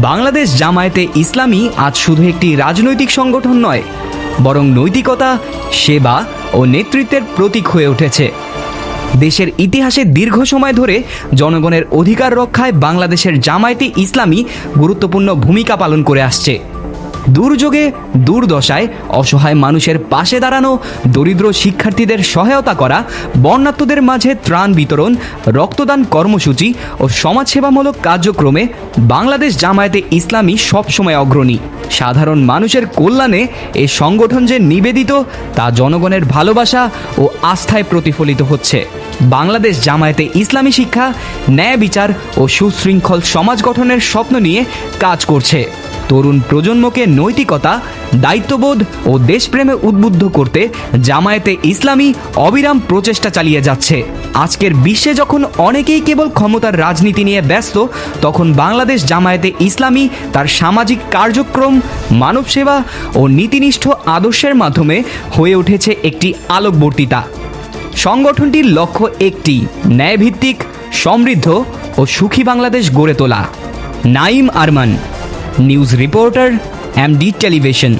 বাংলাদেশ জামায়াতে ইসলামী আজ শুধু একটি রাজনৈতিক সংগঠন নয়, বরং নৈতিকতা, সেবা ও নেতৃত্বের প্রতীক হয়ে উঠেছে। দেশের ইতিহাসে দীর্ঘ সময় ধরে জনগণের অধিকার রক্ষায় বাংলাদেশের জামায়াতে ইসলামী গুরুত্বপূর্ণ ভূমিকা পালন করে আসছে। দুর্যোগে, দুর্দশায় অসহায় মানুষের পাশে দাঁড়ানো, দরিদ্র শিক্ষার্থীদের সহায়তা করা বর্ণাত্মদের মাঝে ত্রাণ বিতরণ, রক্তদান কর্মসূচি ও সমাজসেবামূলক কার্যক্রমে বাংলাদেশ জামায়াতে ইসলামী সবসময় অগ্রণী। সাধারণ মানুষের কল্যাণে এই সংগঠন যে নিবেদিত, তা জনগণের ভালোবাসা ও আস্থায় প্রতিফলিত হচ্ছে। বাংলাদেশ জামায়াতে ইসলামী শিক্ষা, ন্যায় বিচার ও সুশৃঙ্খল সমাজ গঠনের স্বপ্ন নিয়ে কাজ করছে। তরুণ প্রজন্মকে নৈতিকতা, দায়িত্ববোধ ও দেশপ্রেমে উদ্বুদ্ধ করতে জামায়াতে ইসলামী অবিরাম প্রচেষ্টা চালিয়ে যাচ্ছে। আজকের বিশ্বে যখন অনেকেই কেবল ক্ষমতার রাজনীতি নিয়ে ব্যস্ত, তখন বাংলাদেশ জামায়াতে ইসলামী তার সামাজিক কার্যক্রম মানব সেবা ও নীতিনিষ্ঠ আদর্শের মাধ্যমে হয়ে উঠেছে একটি আলোকবর্তিতা। সংগঠনটির লক্ষ্য একটি, ন্যায়ভিত্তিক, সমৃদ্ধ ও সুখী বাংলাদেশ গড়ে তোলা। Naim Arman news reporter MD television.